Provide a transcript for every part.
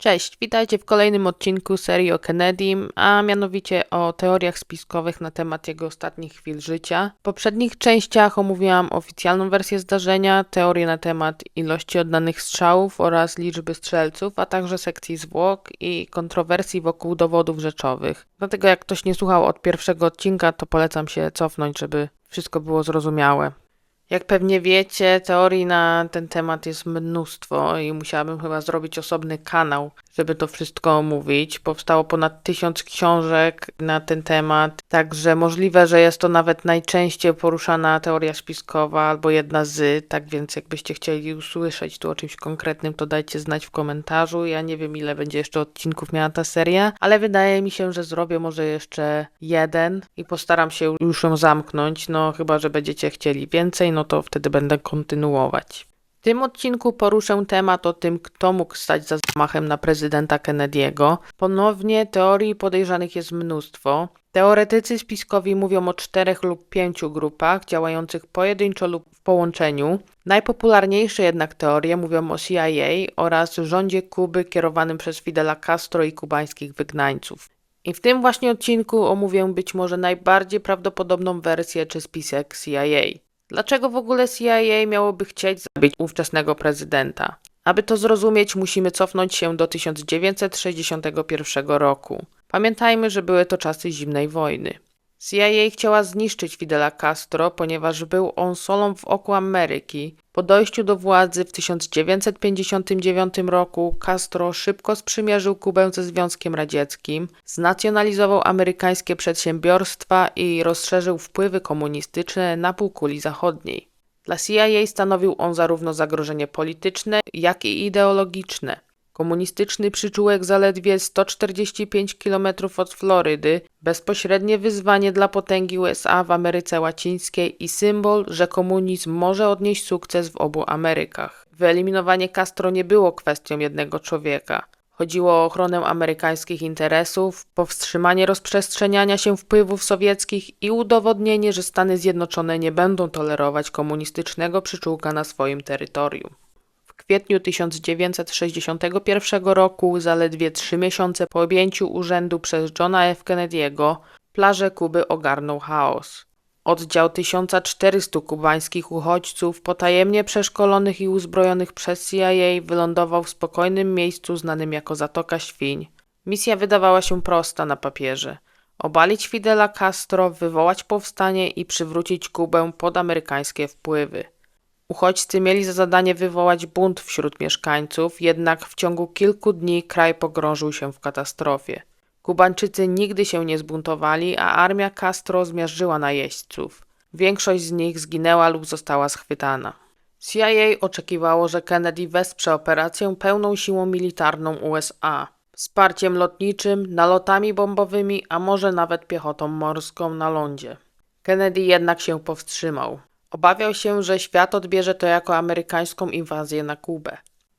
Cześć, witajcie w kolejnym odcinku serii o Kennedym, a mianowicie o teoriach spiskowych na temat jego ostatnich chwil życia. W poprzednich częściach omówiłam oficjalną wersję zdarzenia, teorię na temat ilości oddanych strzałów oraz liczby strzelców, a także sekcji zwłok i kontrowersji wokół dowodów rzeczowych. Dlatego jak ktoś nie słuchał od pierwszego odcinka, to polecam się cofnąć, żeby wszystko było zrozumiałe. Jak pewnie wiecie, teorii na ten temat jest mnóstwo i musiałabym chyba zrobić osobny kanał, żeby to wszystko omówić. Powstało ponad tysiąc książek na ten temat, także możliwe, że jest to nawet najczęściej poruszana teoria spiskowa albo jedna z, tak więc jakbyście chcieli usłyszeć tu o czymś konkretnym, to dajcie znać w komentarzu. Ja nie wiem, ile będzie jeszcze odcinków miała ta seria, ale wydaje mi się, że zrobię może jeszcze jeden i postaram się już ją zamknąć, no chyba, że będziecie chcieli więcej, no to wtedy będę kontynuować. W tym odcinku poruszę temat o tym, kto mógł stać za zamachem na prezydenta Kennedy'ego. Ponownie teorii podejrzanych jest mnóstwo. Teoretycy spiskowi mówią o czterech lub pięciu grupach działających pojedynczo lub w połączeniu. Najpopularniejsze jednak teorie mówią o CIA oraz rządzie Kuby kierowanym przez Fidela Castro i kubańskich wygnańców. I w tym właśnie odcinku omówię być może najbardziej prawdopodobną wersję czy spisek CIA. Dlaczego w ogóle CIA miałoby chcieć zabić ówczesnego prezydenta? Aby to zrozumieć, musimy cofnąć się do 1961 roku. Pamiętajmy, że były to czasy zimnej wojny. CIA chciała zniszczyć Fidela Castro, ponieważ był on solą w oku Ameryki. Po dojściu do władzy w 1959 roku Castro szybko sprzymierzył Kubę ze Związkiem Radzieckim, znacjonalizował amerykańskie przedsiębiorstwa i rozszerzył wpływy komunistyczne na półkuli zachodniej. Dla CIA stanowił on zarówno zagrożenie polityczne, jak i ideologiczne. Komunistyczny przyczółek zaledwie 145 km od Florydy, bezpośrednie wyzwanie dla potęgi USA w Ameryce Łacińskiej i symbol, że komunizm może odnieść sukces w obu Amerykach. Wyeliminowanie Castro nie było kwestią jednego człowieka. Chodziło o ochronę amerykańskich interesów, powstrzymanie rozprzestrzeniania się wpływów sowieckich i udowodnienie, że Stany Zjednoczone nie będą tolerować komunistycznego przyczółka na swoim terytorium kwietniu 1961 roku, zaledwie trzy miesiące po objęciu urzędu przez Johna F. Kennedy'ego, plaże Kuby ogarnął chaos. Oddział 1400 kubańskich uchodźców, potajemnie przeszkolonych i uzbrojonych przez CIA, wylądował w spokojnym miejscu znanym jako Zatoka Świń. Misja wydawała się prosta na papierze. Obalić Fidela Castro, wywołać powstanie i przywrócić Kubę pod amerykańskie wpływy. Uchodźcy mieli za zadanie wywołać bunt wśród mieszkańców, jednak w ciągu kilku dni kraj pogrążył się w katastrofie. Kubańczycy nigdy się nie zbuntowali, a armia Castro zmiażdżyła najeźdźców. Większość z nich zginęła lub została schwytana. CIA oczekiwało, że Kennedy wesprze operację pełną siłą militarną USA, wsparciem lotniczym, nalotami bombowymi, a może nawet piechotą morską na lądzie. Kennedy jednak się powstrzymał. Obawiał się, że świat odbierze to jako amerykańską inwazję na Kubę.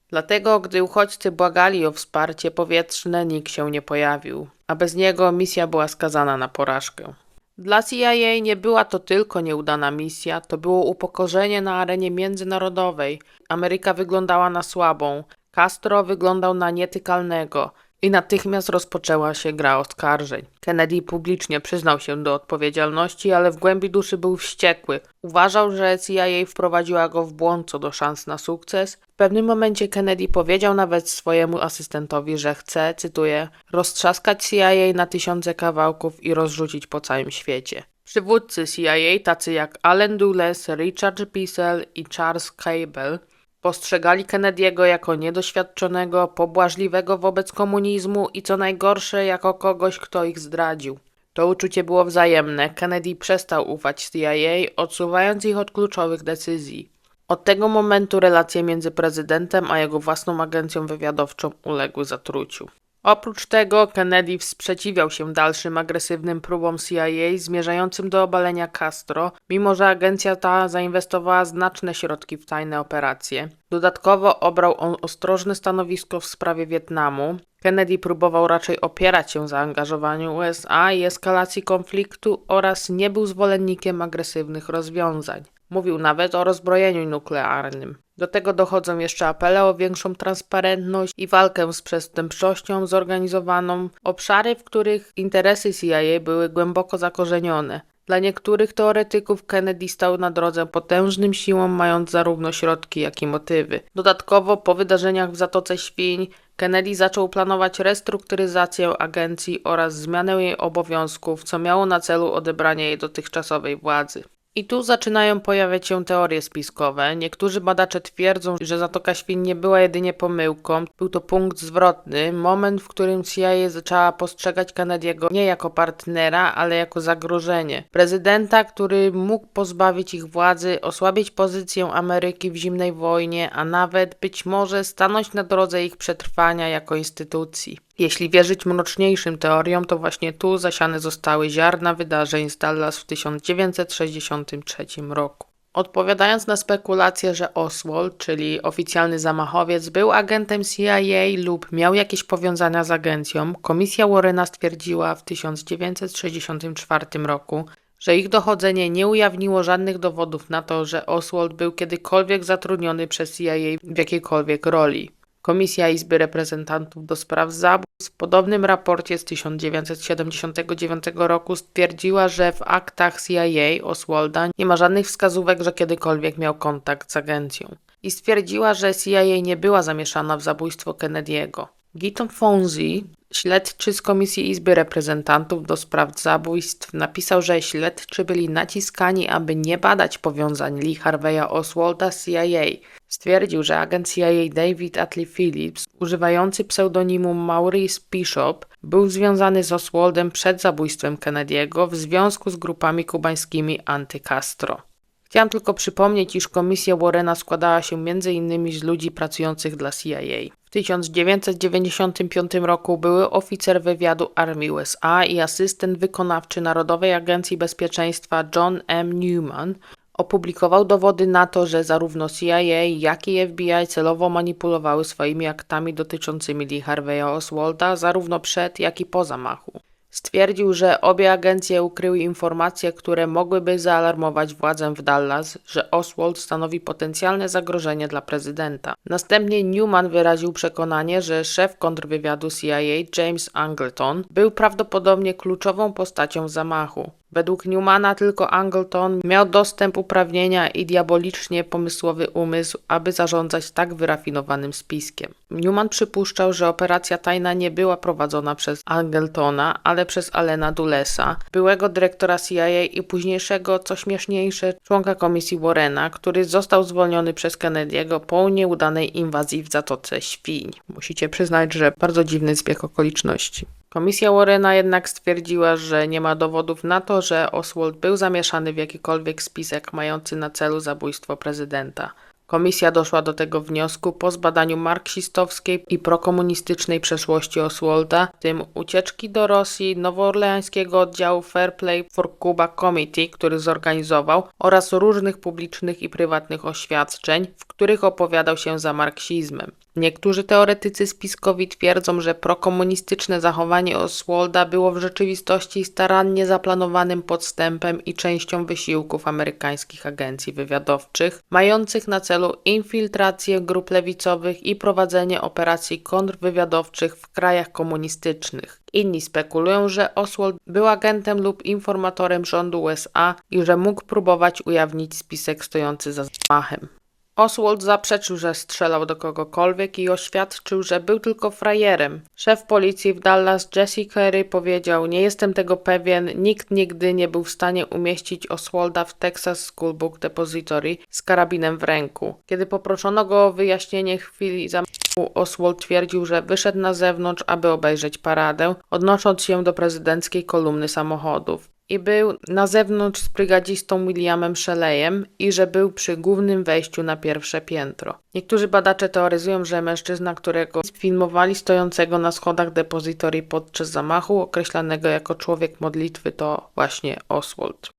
Dlatego, gdy uchodźcy błagali o wsparcie powietrzne, nikt się nie pojawił, a bez niego misja była skazana na porażkę. Dla CIA nie była to tylko nieudana misja, to było upokorzenie na arenie międzynarodowej. Ameryka wyglądała na słabą, Castro wyglądał na nietykalnego, i natychmiast rozpoczęła się gra oskarżeń. Kennedy publicznie przyznał się do odpowiedzialności, ale w głębi duszy był wściekły. Uważał, że CIA wprowadziła go w błąd co do szans na sukces. W pewnym momencie Kennedy powiedział nawet swojemu asystentowi, że chce, cytuję, roztrzaskać CIA na tysiące kawałków i rozrzucić po całym świecie. Przywódcy CIA, tacy jak Allen Dulles, Richard Pissell i Charles Cable, Postrzegali Kennedy'ego jako niedoświadczonego, pobłażliwego wobec komunizmu i co najgorsze, jako kogoś, kto ich zdradził. To uczucie było wzajemne. Kennedy przestał ufać CIA, odsuwając ich od kluczowych decyzji. Od tego momentu relacje między prezydentem a jego własną agencją wywiadowczą uległy zatruciu. Oprócz tego Kennedy sprzeciwiał się dalszym agresywnym próbom CIA zmierzającym do obalenia Castro, mimo że agencja ta zainwestowała znaczne środki w tajne operacje. Dodatkowo obrał on ostrożne stanowisko w sprawie Wietnamu. Kennedy próbował raczej opierać się zaangażowaniu USA i eskalacji konfliktu oraz nie był zwolennikiem agresywnych rozwiązań. Mówił nawet o rozbrojeniu nuklearnym. Do tego dochodzą jeszcze apele o większą transparentność i walkę z przestępczością zorganizowaną, obszary, w których interesy CIA były głęboko zakorzenione. Dla niektórych teoretyków Kennedy stał na drodze potężnym siłom, mając zarówno środki, jak i motywy. Dodatkowo, po wydarzeniach w Zatoce Świń, Kennedy zaczął planować restrukturyzację agencji oraz zmianę jej obowiązków, co miało na celu odebranie jej dotychczasowej władzy. I tu zaczynają pojawiać się teorie spiskowe. Niektórzy badacze twierdzą, że Zatoka Świń nie była jedynie pomyłką, był to punkt zwrotny, moment, w którym CIA zaczęła postrzegać Kennedy'ego nie jako partnera, ale jako zagrożenie. Prezydenta, który mógł pozbawić ich władzy, osłabić pozycję Ameryki w zimnej wojnie, a nawet być może stanąć na drodze ich przetrwania jako instytucji. Jeśli wierzyć mroczniejszym teoriom, to właśnie tu zasiane zostały ziarna wydarzeń z Dallas w 1963 roku. Odpowiadając na spekulację, że Oswald, czyli oficjalny zamachowiec, był agentem CIA lub miał jakieś powiązania z agencją, komisja Warrena stwierdziła w 1964 roku, że ich dochodzenie nie ujawniło żadnych dowodów na to, że Oswald był kiedykolwiek zatrudniony przez CIA w jakiejkolwiek roli. Komisja Izby Reprezentantów do spraw zabójstw w podobnym raporcie z 1979 roku stwierdziła, że w aktach CIA Oswalda nie ma żadnych wskazówek, że kiedykolwiek miał kontakt z agencją. I stwierdziła, że CIA nie była zamieszana w zabójstwo Kennedy'ego. Giton Fonzi, śledczy z Komisji Izby Reprezentantów do spraw zabójstw, napisał, że śledczy byli naciskani, aby nie badać powiązań Lee Harveya Oswalda z CIA. Stwierdził, że agent CIA David Atlee Phillips, używający pseudonimu Maurice Bishop, był związany z Oswaldem przed zabójstwem Kennedy'ego w związku z grupami kubańskimi anty-Castro. Chciałam tylko przypomnieć, iż komisja Warrena składała się m.in. z ludzi pracujących dla CIA. W 1995 roku były oficer wywiadu armii USA i asystent wykonawczy Narodowej Agencji Bezpieczeństwa John M. Newman opublikował dowody na to, że zarówno CIA, jak i FBI celowo manipulowały swoimi aktami dotyczącymi Lee Harveya Oswalda zarówno przed, jak i po zamachu. Stwierdził, że obie agencje ukryły informacje, które mogłyby zaalarmować władzę w Dallas, że Oswald stanowi potencjalne zagrożenie dla prezydenta. Następnie Newman wyraził przekonanie, że szef kontrwywiadu CIA James Angleton był prawdopodobnie kluczową postacią w zamachu. Według Newmana tylko Angleton miał dostęp uprawnienia i diabolicznie pomysłowy umysł, aby zarządzać tak wyrafinowanym spiskiem. Newman przypuszczał, że operacja tajna nie była prowadzona przez Angletona, ale przez Alena Dulesa, byłego dyrektora CIA i późniejszego, co śmieszniejsze, członka komisji Warrena, który został zwolniony przez Kennedy'ego po nieudanej inwazji w Zatoce Świń. Musicie przyznać, że bardzo dziwny zbieg okoliczności. Komisja Warrena jednak stwierdziła, że nie ma dowodów na to, że Oswald był zamieszany w jakikolwiek spisek mający na celu zabójstwo prezydenta. Komisja doszła do tego wniosku po zbadaniu marksistowskiej i prokomunistycznej przeszłości Oswalda, w tym ucieczki do Rosji, nowoorleańskiego oddziału Fair Play for Cuba Committee, który zorganizował, oraz różnych publicznych i prywatnych oświadczeń, w których opowiadał się za marksizmem. Niektórzy teoretycy spiskowi twierdzą, że prokomunistyczne zachowanie Oswalda było w rzeczywistości starannie zaplanowanym podstępem i częścią wysiłków amerykańskich agencji wywiadowczych, mających na celu infiltrację grup lewicowych i prowadzenie operacji kontrwywiadowczych w krajach komunistycznych. Inni spekulują, że Oswald był agentem lub informatorem rządu USA i że mógł próbować ujawnić spisek stojący za zamachem. Oswald zaprzeczył, że strzelał do kogokolwiek i oświadczył, że był tylko frajerem. Szef policji w Dallas Jesse Carey powiedział: Nie jestem tego pewien, nikt nigdy nie był w stanie umieścić Oswalda w Texas School Book Depository z karabinem w ręku. Kiedy poproszono go o wyjaśnienie chwili zamachu, Oswald twierdził, że wyszedł na zewnątrz, aby obejrzeć paradę, odnosząc się do prezydenckiej kolumny samochodów i był na zewnątrz z brygadzistą Williamem Shelleyem i że był przy głównym wejściu na pierwsze piętro. Niektórzy badacze teoryzują, że mężczyzna, którego filmowali stojącego na schodach depozytorii podczas zamachu, określanego jako człowiek modlitwy, to właśnie Oswald.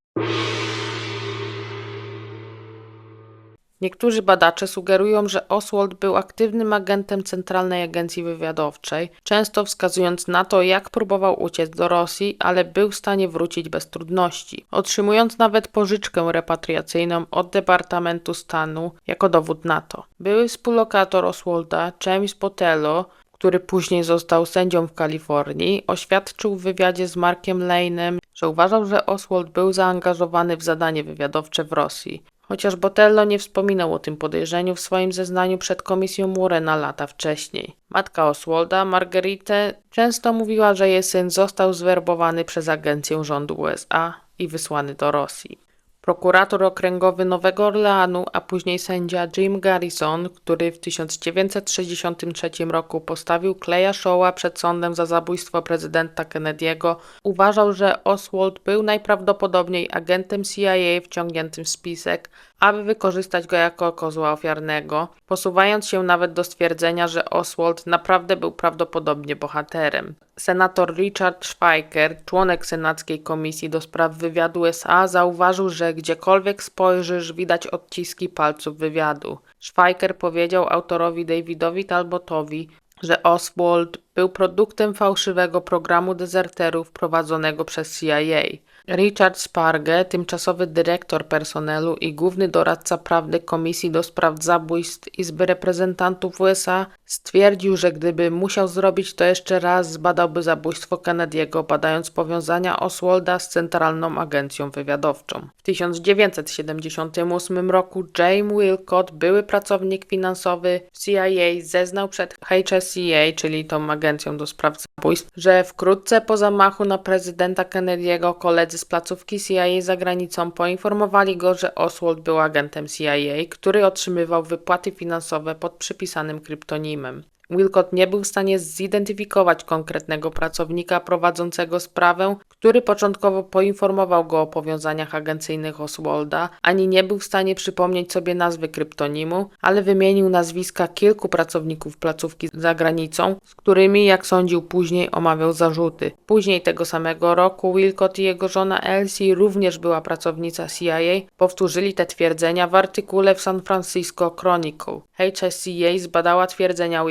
Niektórzy badacze sugerują, że Oswald był aktywnym agentem Centralnej Agencji Wywiadowczej, często wskazując na to, jak próbował uciec do Rosji, ale był w stanie wrócić bez trudności, otrzymując nawet pożyczkę repatriacyjną od Departamentu Stanu jako dowód na to. Były współlokator Oswalda, James Botello, który później został sędzią w Kalifornii, oświadczył w wywiadzie z Markiem Lane'em, że uważał, że Oswald był zaangażowany w zadanie wywiadowcze w Rosji. Chociaż Botello nie wspominał o tym podejrzeniu w swoim zeznaniu przed komisją Warrena lata wcześniej. Matka Oswalda, Marguerite, często mówiła, że jej syn został zwerbowany przez agencję rządu USA i wysłany do Rosji. Prokurator okręgowy Nowego Orleanu, a później sędzia Jim Garrison, który w 1963 roku postawił Kleja Showa przed sądem za zabójstwo prezydenta Kennedy'ego, uważał, że Oswald był najprawdopodobniej agentem CIA wciągniętym w spisek, aby wykorzystać go jako kozła ofiarnego, posuwając się nawet do stwierdzenia, że Oswald naprawdę był prawdopodobnie bohaterem. Senator Richard Schweiker, członek Senackiej Komisji do Spraw Wywiadu USA, zauważył, że gdziekolwiek spojrzysz, widać odciski palców wywiadu. Schweiker powiedział autorowi Davidowi Talbotowi, że Oswald był produktem fałszywego programu dezerterów prowadzonego przez CIA. Richard Sparge, tymczasowy dyrektor personelu i główny doradca prawny Komisji do Spraw Zabójstw Izby Reprezentantów USA, stwierdził, że gdyby musiał zrobić to jeszcze raz, zbadałby zabójstwo Kennedy'ego, badając powiązania Oswalda z Centralną Agencją Wywiadowczą. W 1978 roku James Wilcott, były pracownik finansowy CIA, zeznał przed HSCA, czyli tą agencją do spraw zabójstw, że wkrótce po zamachu na prezydenta Kennedy'ego koledzy z placówki CIA za granicą poinformowali go, że Oswald był agentem CIA, który otrzymywał wypłaty finansowe pod przypisanym kryptonimem. Bremen Wilcott nie był w stanie zidentyfikować konkretnego pracownika prowadzącego sprawę, który początkowo poinformował go o powiązaniach agencyjnych Oswalda, ani nie był w stanie przypomnieć sobie nazwy kryptonimu, ale wymienił nazwiska kilku pracowników placówki za granicą, z którymi, jak sądził później, omawiał zarzuty. Później tego samego roku Wilcott i jego żona Elsie, również była pracownica CIA, powtórzyli te twierdzenia w artykule w San Francisco Chronicle. HSCA zbadała twierdzenia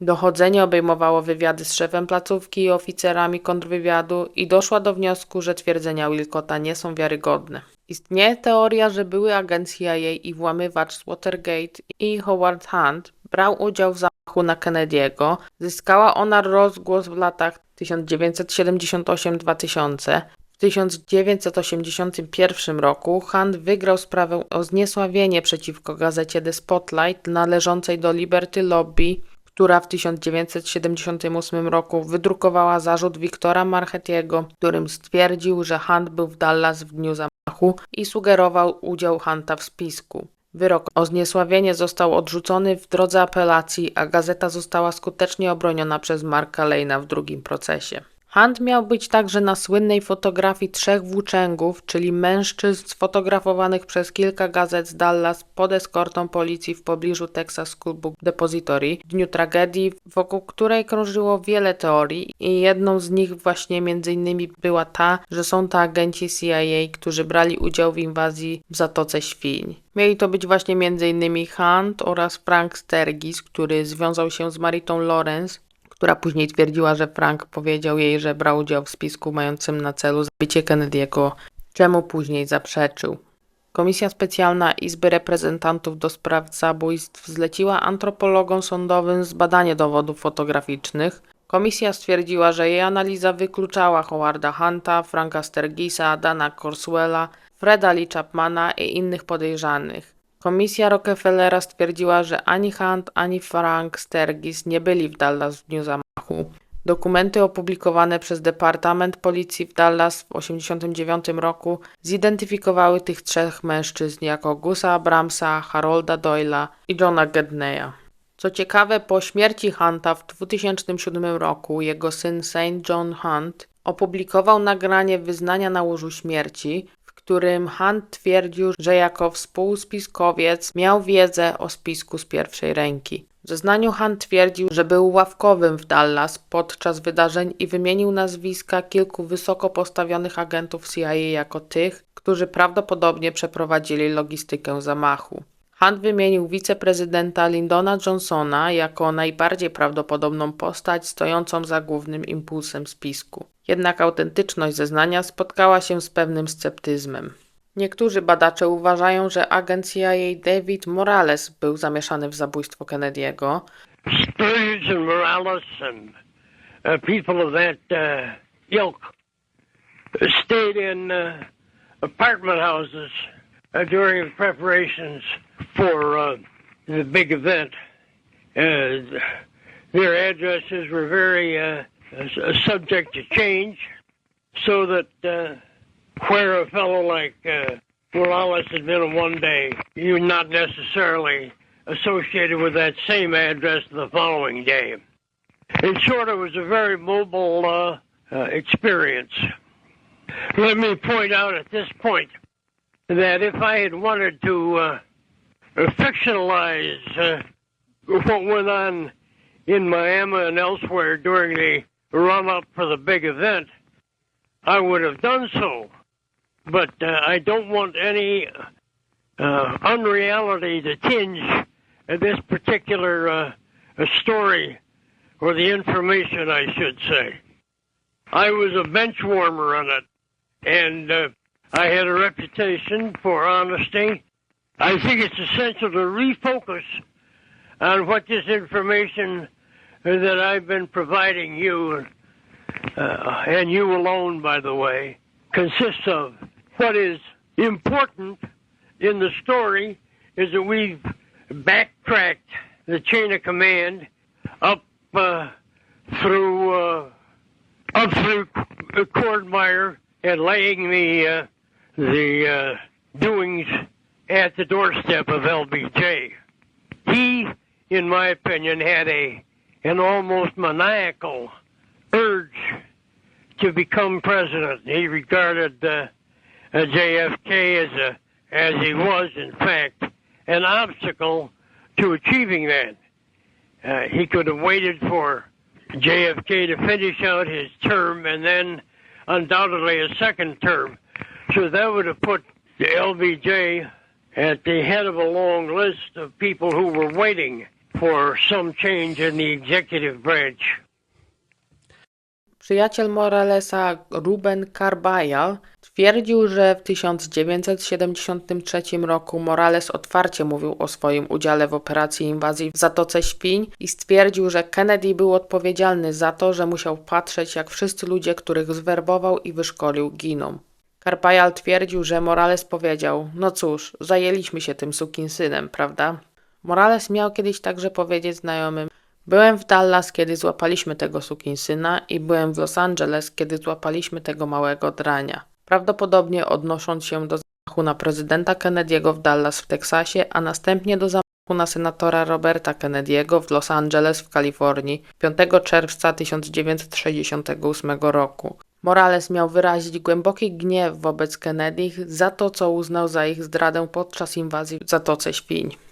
Dochodzenie obejmowało wywiady z szefem placówki i oficerami kontrwywiadu i doszła do wniosku, że twierdzenia Wilcotta nie są wiarygodne. Istnieje teoria, że były agent CIA i włamywacz z Watergate i Howard Hunt brał udział w zamachu na Kennedy'ego. Zyskała ona rozgłos w latach 1978-2000. W 1981 roku Hunt wygrał sprawę o zniesławienie przeciwko gazecie The Spotlight należącej do Liberty Lobby, która w 1978 roku wydrukowała zarzut Wiktora Marchetiego, którym stwierdził, że Hunt był w Dallas w dniu zamachu i sugerował udział Hunta w spisku. Wyrok o zniesławienie został odrzucony w drodze apelacji, a gazeta została skutecznie obroniona przez Marka Lejna w drugim procesie. Hunt miał być także na słynnej fotografii trzech włóczęgów, czyli mężczyzn sfotografowanych przez kilka gazet z Dallas pod eskortą policji w pobliżu Texas School Book Depository w dniu tragedii, wokół której krążyło wiele teorii i jedną z nich właśnie między innymi była ta, że są to agenci CIA, którzy brali udział w inwazji w Zatoce Świń. Mieli to być właśnie m.in. Hunt oraz Frank Stergis, który związał się z Maritą Lawrence, która później twierdziła, że Frank powiedział jej, że brał udział w spisku mającym na celu zabicie Kennedy'ego, czemu później zaprzeczył. Komisja Specjalna Izby Reprezentantów do Spraw Zabójstw zleciła antropologom sądowym zbadanie dowodów fotograficznych. Komisja stwierdziła, że jej analiza wykluczała Howarda Hunta, Franka Stergisa, Dana Corswella, Freda Lee Chapmana i innych podejrzanych. Komisja Rockefellera stwierdziła, że ani Hunt, ani Frank Stergis nie byli w Dallas w dniu zamachu. Dokumenty opublikowane przez Departament Policji w Dallas w 1989 roku zidentyfikowały tych trzech mężczyzn jako Gusa Abramsa, Harolda Doyla i Johna Gedneya. Co ciekawe, po śmierci Hunta w 2007 roku jego syn St. John Hunt opublikował nagranie wyznania na łożu śmierci, którym Hunt twierdził, że jako współspiskowiec miał wiedzę o spisku z pierwszej ręki. W zeznaniu Hunt twierdził, że był ławkowym w Dallas podczas wydarzeń i wymienił nazwiska kilku wysoko postawionych agentów CIA jako tych, którzy prawdopodobnie przeprowadzili logistykę zamachu. Hunt wymienił wiceprezydenta Lyndona Johnsona jako najbardziej prawdopodobną postać stojącą za głównym impulsem spisku. Jednak autentyczność zeznania spotkała się z pewnym sceptyzmem. Niektórzy badacze uważają, że agent CIA David Morales był zamieszany w zabójstwo Kennedy'ego, Sturridge and Morales and uh, people of that uh, ilk stayed in uh, apartment houses uh, during the preparations for uh, the big event. Uh, their addresses were very uh, subject to change, so that uh, where a fellow like uh, Morales had been one day, you're not necessarily associated with that same address the following day. In short, it was a very mobile uh, uh, experience. Let me point out at this point that if I had wanted to uh, fictionalize uh, what went on in Miami and elsewhere during the run up for the big event, I would have done so. But uh, I don't want any uh, unreality to tinge this particular uh, story or the information, I should say. I was a bench warmer on it, and uh, I had a reputation for honesty. I think it's essential to refocus on what this information that I've been providing you, uh, and you alone, by the way, consists of. What is important in the story is that we've backtracked the chain of command up uh, through uh, up through Cordmeyer and laying the uh, the uh, doings at the doorstep of LBJ. He, in my opinion, had a an almost maniacal urge to become president. He regarded uh, uh, JFK as a as he was, in fact, an obstacle to achieving that. Uh, he could have waited for JFK to finish out his term and then undoubtedly a second term. So that would have put the LBJ at the head of a long list of people who were waiting for some change in the executive branch. Przyjaciel Moralesa Ruben Carbajal twierdził, że w 1973 roku Morales otwarcie mówił o swoim udziale w operacji inwazji w Zatoce Świń i stwierdził, że Kennedy był odpowiedzialny za to, że musiał patrzeć jak wszyscy ludzie, których zwerbował i wyszkolił, giną. Carbajal twierdził, że Morales powiedział: No cóż, zajęliśmy się tym sukinsynem, prawda? Morales miał kiedyś także powiedzieć znajomym: Byłem w Dallas, kiedy złapaliśmy tego sukinsyna i byłem w Los Angeles, kiedy złapaliśmy tego małego drania. Prawdopodobnie odnosząc się do zamachu na prezydenta Kennedy'ego w Dallas w Teksasie, a następnie do zamachu na senatora Roberta Kennedy'ego w Los Angeles w Kalifornii 5 czerwca 1968 roku. Morales miał wyrazić głęboki gniew wobec Kennedy za to, co uznał za ich zdradę podczas inwazji w Zatoce Świń.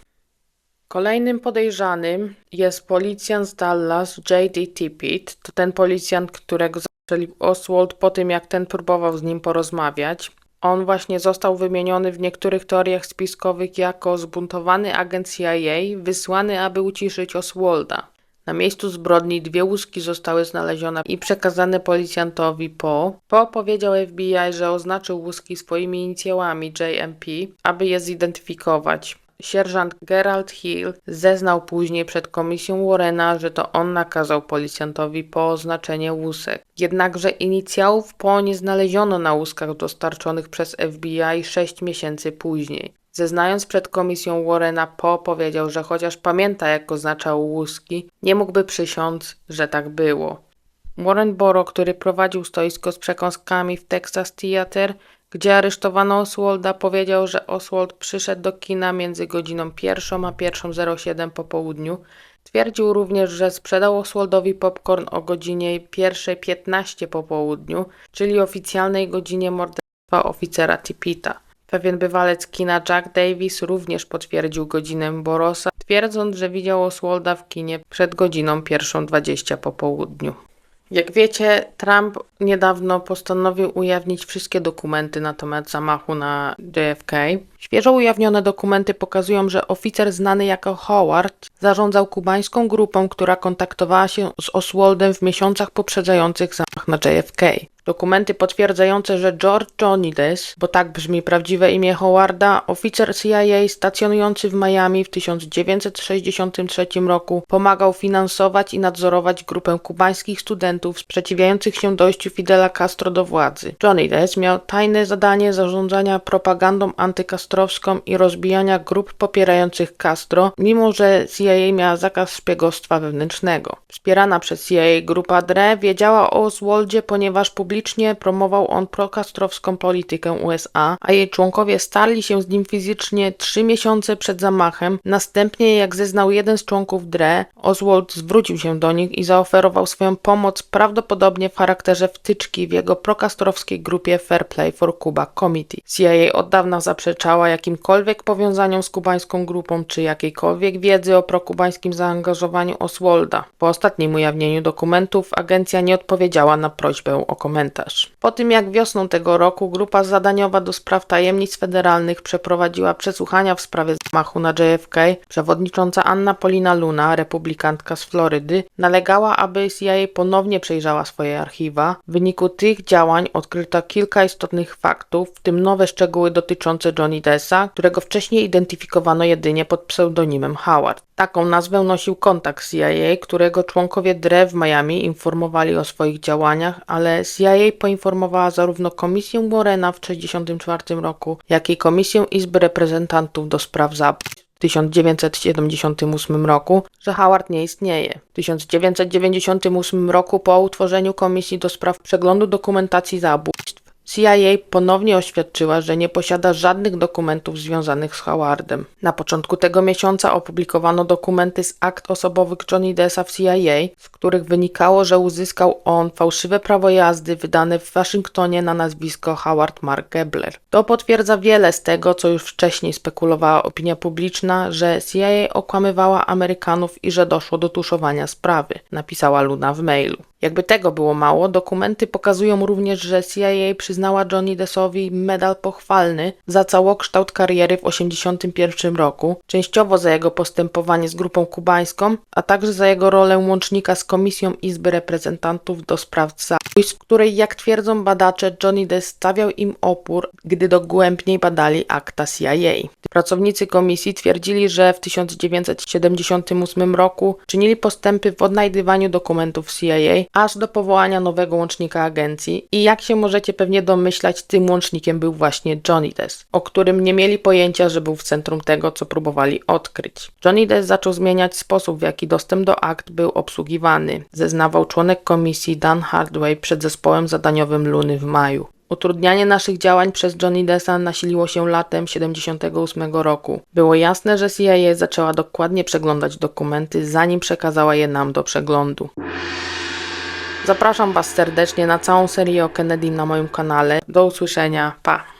Kolejnym podejrzanym jest policjant z Dallas, J.D. Tippit. To ten policjant, którego zastrzelił Oswald po tym, jak ten próbował z nim porozmawiać. On właśnie został wymieniony w niektórych teoriach spiskowych jako zbuntowany agent CIA wysłany, aby uciszyć Oswalda. Na miejscu zbrodni dwie łuski zostały znalezione i przekazane policjantowi Po. Po powiedział FBI, że oznaczył łuski swoimi inicjałami JMP, aby je zidentyfikować. Sierżant Gerald Hill zeznał później przed komisją Warrena, że to on nakazał policjantowi po oznaczenie łusek. Jednakże inicjałów po nie znaleziono na łuskach dostarczonych przez FBI 6 miesięcy później. Zeznając przed komisją Warrena, Po powiedział, że chociaż pamięta jak oznaczał łuski, nie mógłby przysiąc, że tak było. Warren Boro, który prowadził stoisko z przekąskami w Texas Theater, gdzie aresztowano Oswalda, powiedział, że Oswald przyszedł do kina między godziną 1 a 1.07 po południu. Twierdził również, że sprzedał Oswaldowi popcorn o godzinie 1.15 po południu, czyli oficjalnej godzinie morderstwa oficera Tipita. Pewien bywalec kina Jack Davis również potwierdził godzinę Borosa, twierdząc, że widział Oswalda w kinie przed godziną 1.20 po południu. Jak wiecie, Trump niedawno postanowił ujawnić wszystkie dokumenty na temat zamachu na JFK. Świeżo ujawnione dokumenty pokazują, że oficer znany jako Howard zarządzał kubańską grupą, która kontaktowała się z Oswaldem w miesiącach poprzedzających zamach na JFK. Dokumenty potwierdzające, że George Johnnides, bo tak brzmi prawdziwe imię Howarda, oficer CIA stacjonujący w Miami w 1963 roku, pomagał finansować i nadzorować grupę kubańskich studentów sprzeciwiających się dojściu Fidela Castro do władzy. Johnnides miał tajne zadanie zarządzania propagandą i rozbijania grup popierających Castro, mimo że CIA miała zakaz szpiegostwa wewnętrznego. Wspierana przez CIA grupa DRE wiedziała o Oswaldzie, ponieważ publicznie promował on prokastrowską politykę USA, a jej członkowie starli się z nim fizycznie trzy miesiące przed zamachem. Następnie, jak zeznał jeden z członków DRE, Oswald zwrócił się do nich i zaoferował swoją pomoc prawdopodobnie w charakterze wtyczki w jego prokastrowskiej grupie Fair Play for Cuba Committee. CIA od dawna zaprzeczała jakimkolwiek powiązaniom z kubańską grupą czy jakiejkolwiek wiedzy o prokubańskim zaangażowaniu Oswalda. Po ostatnim ujawnieniu dokumentów agencja nie odpowiedziała na prośbę o komentarz. Po tym jak wiosną tego roku grupa zadaniowa do spraw tajemnic federalnych przeprowadziła przesłuchania w sprawie zamachu na JFK, przewodnicząca Anna Polina Luna, republikantka z Florydy, nalegała, aby CIA ponownie przejrzała swoje archiwa. W wyniku tych działań odkryto kilka istotnych faktów, w tym nowe szczegóły dotyczące Johnny Dessa, którego wcześniej identyfikowano jedynie pod pseudonimem Howard. Taką nazwę nosił kontakt CIA, którego członkowie DRE w Miami informowali o swoich działaniach, ale CIA poinformowała zarówno Komisję Warrena w 1964 roku, jak i Komisję Izby Reprezentantów do spraw zabójstw. W 1978 roku, że Howard nie istnieje. W 1998 roku po utworzeniu Komisji do spraw przeglądu dokumentacji zabójstw CIA ponownie oświadczyła, że nie posiada żadnych dokumentów związanych z Howardem. Na początku tego miesiąca opublikowano dokumenty z akt osobowych Johnny Dessa w CIA, z których wynikało, że uzyskał on fałszywe prawo jazdy wydane w Waszyngtonie na nazwisko Howard Mark Gebler. To potwierdza wiele z tego, co już wcześniej spekulowała opinia publiczna, że CIA okłamywała Amerykanów i że doszło do tuszowania sprawy, napisała Luna w mailu. Jakby tego było mało, dokumenty pokazują również, że CIA przyznała Johnny Dessowi medal pochwalny za całokształt kariery w 1981 roku, częściowo za jego postępowanie z grupą kubańską, a także za jego rolę łącznika z Komisją Izby Reprezentantów do spraw zabójstw, której, jak twierdzą badacze, Johnny Dess stawiał im opór, gdy dogłębniej badali akta CIA. Pracownicy komisji twierdzili, że w 1978 roku czynili postępy w odnajdywaniu dokumentów CIA, aż do powołania nowego łącznika agencji i jak się możecie pewnie domyślać, tym łącznikiem był właśnie Johnny Dess, o którym nie mieli pojęcia, że był w centrum tego, co próbowali odkryć. Johnny Dess zaczął zmieniać sposób, w jaki dostęp do akt był obsługiwany, zeznawał członek komisji Dan Hardway przed zespołem zadaniowym Luny w maju. Utrudnianie naszych działań przez Johnny Dessa nasiliło się latem 78 roku. Było jasne, że CIA zaczęła dokładnie przeglądać dokumenty, zanim przekazała je nam do przeglądu. Zapraszam Was serdecznie na całą serię o Kennedy na moim kanale. Do usłyszenia. Pa!